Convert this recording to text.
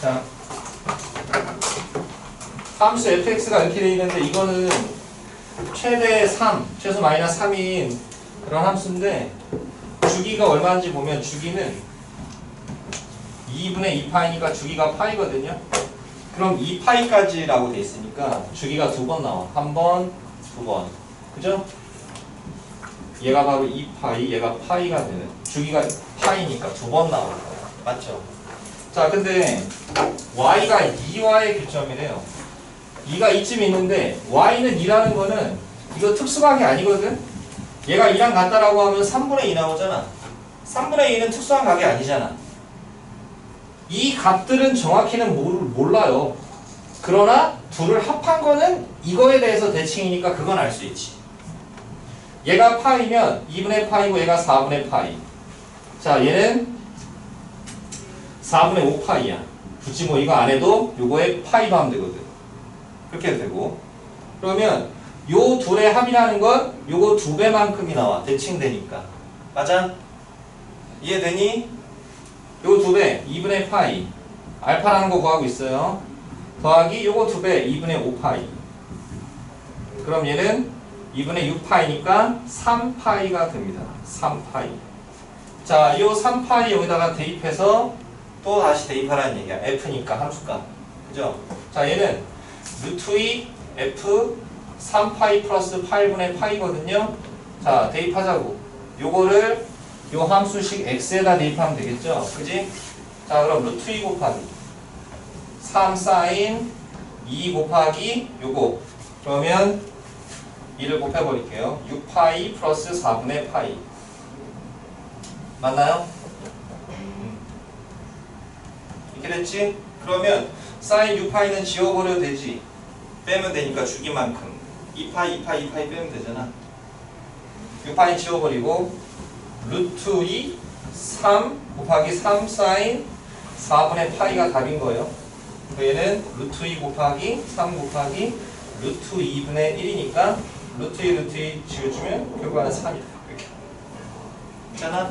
자, 함수 fx가 이렇게 돼 있는데 이거는 최대 3, 최소 마이너스 3인 그런 함수인데 주기가 얼마인지 보면 주기는 2분의 2파이니까 주기가 파이거든요. 그럼 2파이까지라고 돼 있으니까 주기가 두 번 나와. 한 번, 두 번. 그죠? 얘가 바로 2파이, 얘가 파이가 되는. 주기가 파이니까 두 번 나오는 거야. 맞죠? 자, 근데 y가 2와의 교점이래요. 2가 이쯤 있는데 y는 2라는 거는 이거 특수각이 아니거든? 얘가 2랑 같다라고 하면 3분의 2 나오잖아. 3분의 2는 특수한 각이 아니잖아. 이 값들은 정확히는 몰라요. 그러나 둘을 합한 거는 이거에 대해서 대칭이니까 그건 알 수 있지. 얘가 파이면 2분의 파이고 얘가 4분의 파이. 자, 얘는 4분의 5파이야. 굳이 뭐 이거 안 해도 요거에 파이도 하면 되거든. 그렇게 해도 되고. 그러면 요 둘의 합이라는 건 요거 두 배만큼이 나와. 대칭되니까. 맞아? 이해되니? 요 두 배, 2분의 파이. 알파라는 거 구하고 있어요. 더하기 요거 두 배, 2분의 5파이. 그럼 얘는 2분의 6파이니까 3파이가 됩니다. 3파이. 자, 요 3파이 여기다가 대입해서 또 다시 대입하라는 얘기야. F니까 함수값. 그죠? 자, 얘는 루트 2 F 3파이 플러스 8분의 파이거든요. 자, 대입하자고. 요거를 요 함수식 x에다 대입하면 되겠죠? 그지? 자, 그럼 루트 2 곱하기 3 사인 2 곱하기 요거. 그러면 2를 곱해버릴게요. 6파이 플러스 4분의 파이. 맞나요? 됐지? 그러면 사인 6파이는 지워버려도 되지. 빼면 되니까 주기 만큼. 2파이, 2파이, 2파이 빼면 되잖아. 6파이 지워버리고 루트 2, 3 곱하기 3 사인 4분의 파이가 답인 거예요. 그 얘는 루트 2 곱하기 3 곱하기 루트 2분의 1이니까 루트 2, 루트 2 지워주면 결과는 3이다. 이렇게. 있잖아.